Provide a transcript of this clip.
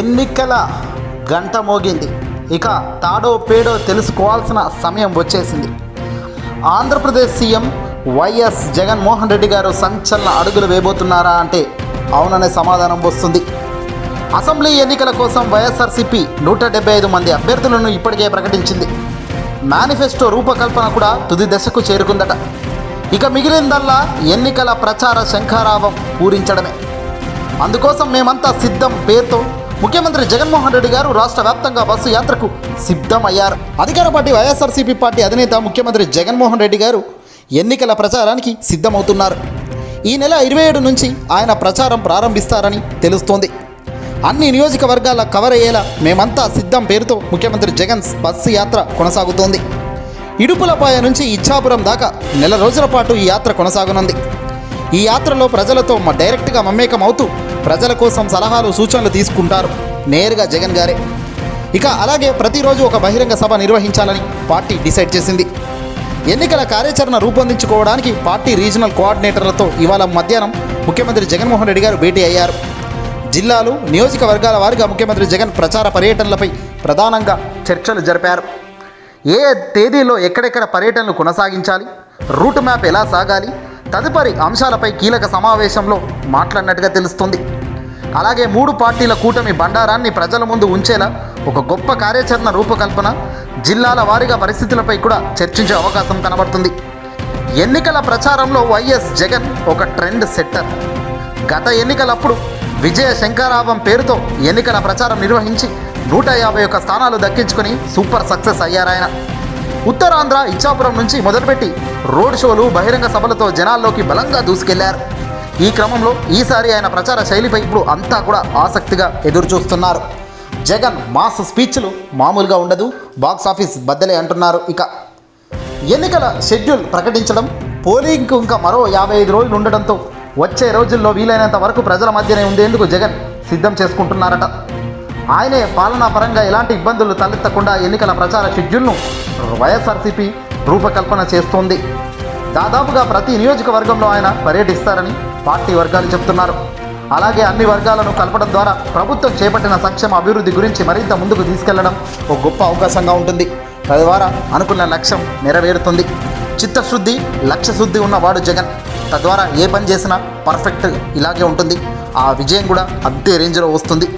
ఎన్నికల గంట మోగింది. ఇక తాడో పేడో తెలుసుకోవాల్సిన సమయం వచ్చేసింది. ఆంధ్రప్రదేశ్ సీఎం వైఎస్ జగన్మోహన్ రెడ్డి గారు సంచలన అడుగులు వేయబోతున్నారా అంటే అవుననే సమాధానం వస్తుంది. అసెంబ్లీ ఎన్నికల కోసం వైఎస్ఆర్సీపీ నూట డెబ్బై ఐదు మంది అభ్యర్థులను ఇప్పటికే ప్రకటించింది. మేనిఫెస్టో రూపకల్పన కూడా తుది దశకు చేరుకుందట. ఇక మిగిలిందల్లా ఎన్నికల ప్రచార శంఖారావం పూరించడమే. అందుకోసం మేమంతా సిద్ధం పేరుతో ముఖ్యమంత్రి జగన్మోహన్ రెడ్డి గారు రాష్ట్ర వ్యాప్తంగా బస్సు యాత్రకు సిద్ధమయ్యారు. అధికార పార్టీ వైఎస్ఆర్సీపీ పార్టీ అధినేత ముఖ్యమంత్రి జగన్మోహన్ రెడ్డి గారు ఎన్నికల ప్రచారానికి సిద్ధమవుతున్నారు. ఈ నెల ఇరవై ఏడు నుంచి ఆయన ప్రచారం ప్రారంభిస్తారని తెలుస్తోంది. అన్ని నియోజకవర్గాల కవర్ అయ్యేలా మేమంతా సిద్ధం పేరుతో ముఖ్యమంత్రి జగన్ బస్సు యాత్ర కొనసాగుతోంది. ఇడుపులపాయ నుంచి ఇచ్చాపురం దాకా నెల రోజుల పాటు ఈ యాత్ర కొనసాగనుంది. ఈ యాత్రలో ప్రజలతో మా డైరెక్ట్గా మమేకం అవుతూ ప్రజల కోసం సలహాలు సూచనలు తీసుకుంటారు. నేరుగా జగన్ గారే. ఇక అలాగే ప్రతిరోజు ఒక బహిరంగ సభ నిర్వహించాలని పార్టీ డిసైడ్ చేసింది. ఎన్నికల కార్యాచరణ రూపొందించుకోవడానికి పార్టీ రీజనల్ కోఆర్డినేటర్లతో ఇవాళ మధ్యాహ్నం ముఖ్యమంత్రి జగన్మోహన్ రెడ్డి గారు భేటీ అయ్యారు. జిల్లాలు నియోజకవర్గాల వారిగా ముఖ్యమంత్రి జగన్ ప్రచార పర్యటనలపై ప్రధానంగా చర్చలు జరిపారు. ఏ తేదీలో ఎక్కడెక్కడ పర్యటనలు కొనసాగించాలి? రూట్ మ్యాప్ ఎలా సాగాలి? తదుపరి అంశాలపై కీలక సమావేశంలో మాట్లాడినట్టుగా తెలుస్తుంది. అలాగే మూడు పార్టీల కూటమి బండారాన్ని ప్రజల ముందు ఉంచేలా ఒక గొప్ప కార్యాచరణ రూపకల్పన జిల్లాల వారీగా పరిస్థితులపై కూడా చర్చించే అవకాశం కనబడుతుంది. ఎన్నికల ప్రచారంలో వైఎస్ జగన్ ఒక ట్రెండ్ సెట్టర్. గత ఎన్నికలప్పుడు విజయ శంకరాభం పేరుతో ఎన్నికల ప్రచారం నిర్వహించి నూట యాభై ఒక్క స్థానాలు దక్కించుకుని సూపర్ సక్సెస్ అయ్యారాయన. ఉత్తరాంధ్ర ఇచ్చాపురం నుంచి మొదలుపెట్టి రోడ్ షోలు బహిరంగ సభలతో జనాల్లోకి బలంగా దూసుకెళ్ళారు. ఈ క్రమంలో ఈసారి ఆయన ప్రచార శైలిపై ఇప్పుడు అంతా కూడా ఆసక్తిగా ఎదురుచూస్తున్నారు. జగన్ మాస్ స్పీచ్లు మామూలుగా ఉండదు బాక్స్ ఆఫీస్ బద్దలే అంటున్నారు ఇక. ఎన్నికల షెడ్యూల్ ప్రకటించడం పోలింగ్కు ఇంకా మరో యాభై ఐదు రోజులు ఉండడంతో వచ్చే రోజుల్లో వీలైనంత వరకు ప్రజల మధ్యనే ఉండేందుకు జగన్ సిద్ధం చేసుకుంటున్నారట. ఆయనే పాలనా పరంగా ఎలాంటి ఇబ్బందులు తలెత్తకుండా ఎన్నికల ప్రచార షెడ్యూల్ను వైఎస్ఆర్సీపీ రూపకల్పన చేస్తోంది. దాదాపుగా ప్రతి నియోజకవర్గంలో ఆయన పర్యటిస్తారని పార్టీ వర్గాలు చెప్తున్నారు. అలాగే అన్ని వర్గాలను కలపడం ద్వారా ప్రభుత్వం చేపట్టిన సంక్షేమ అభివృద్ధి గురించి మరింత ముందుకు తీసుకెళ్ళడం ఒక గొప్ప అవకాశంగా ఉంటుంది. తద్వారా అనుకున్న లక్ష్యం నెరవేరుతుంది. చిత్తశుద్ధి లక్ష్యశుద్ధి ఉన్నవాడు జగన్. తద్వారా ఏ పని చేసినా పర్ఫెక్ట్ ఇలాగే ఉంటుంది. ఆ విజయం కూడా అంతే రేంజ్లో వస్తుంది.